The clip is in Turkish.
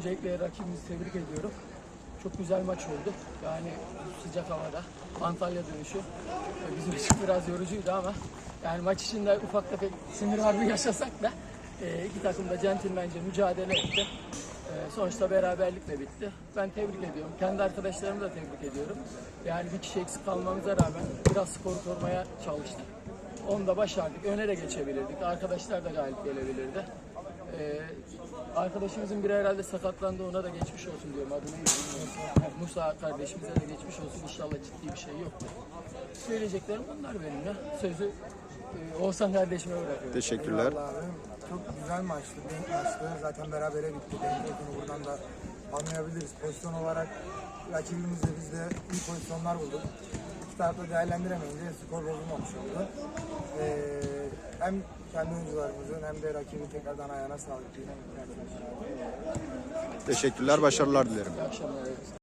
öncelikle rakibimizi tebrik ediyorum. Çok güzel maç oldu. Yani sıcak havada. Antalya dönüşü. E, Bizim için biraz yorucuydu ama yani maç içinde ufak tefek sinir harbi yaşasak da e, iki takım da centilmence mücadele etti. E, sonuçta beraberlikle bitti. Ben tebrik ediyorum. Kendi arkadaşlarımı da tebrik ediyorum. Yani bir kişi eksik kalmamıza rağmen biraz skoru korumaya çalıştık. Onu da başardık. Öne de geçebilirdik. Arkadaşlar da galip gelebilirdi. Arkadaşımızın biri herhalde sakatlandı. Ona da geçmiş olsun diyorum. Adını bilmiyorum. Musa kardeşimize de geçmiş olsun. İnşallah ciddi bir şey yoktur. Söyleyeceklerim bunlar benim ya. Sözü e, Oğuzhan kardeşime bırakıyorum. Teşekkürler. Eyvallah abi. Çok güzel maçtı, denk maçtı. Zaten berabere bitti. Denk buradan da anlayabiliriz. Pozisyon olarak rakibimizle biz de iyi pozisyonlar bulduk. İki tarafta değerlendiremeyince skor bozulmamış oldu. Hem kendi oyuncularımızın hem de rakibin tekrardan ayağına sağlık diyelim. Teşekkürler. Başarılar dilerim. İyi akşamlar.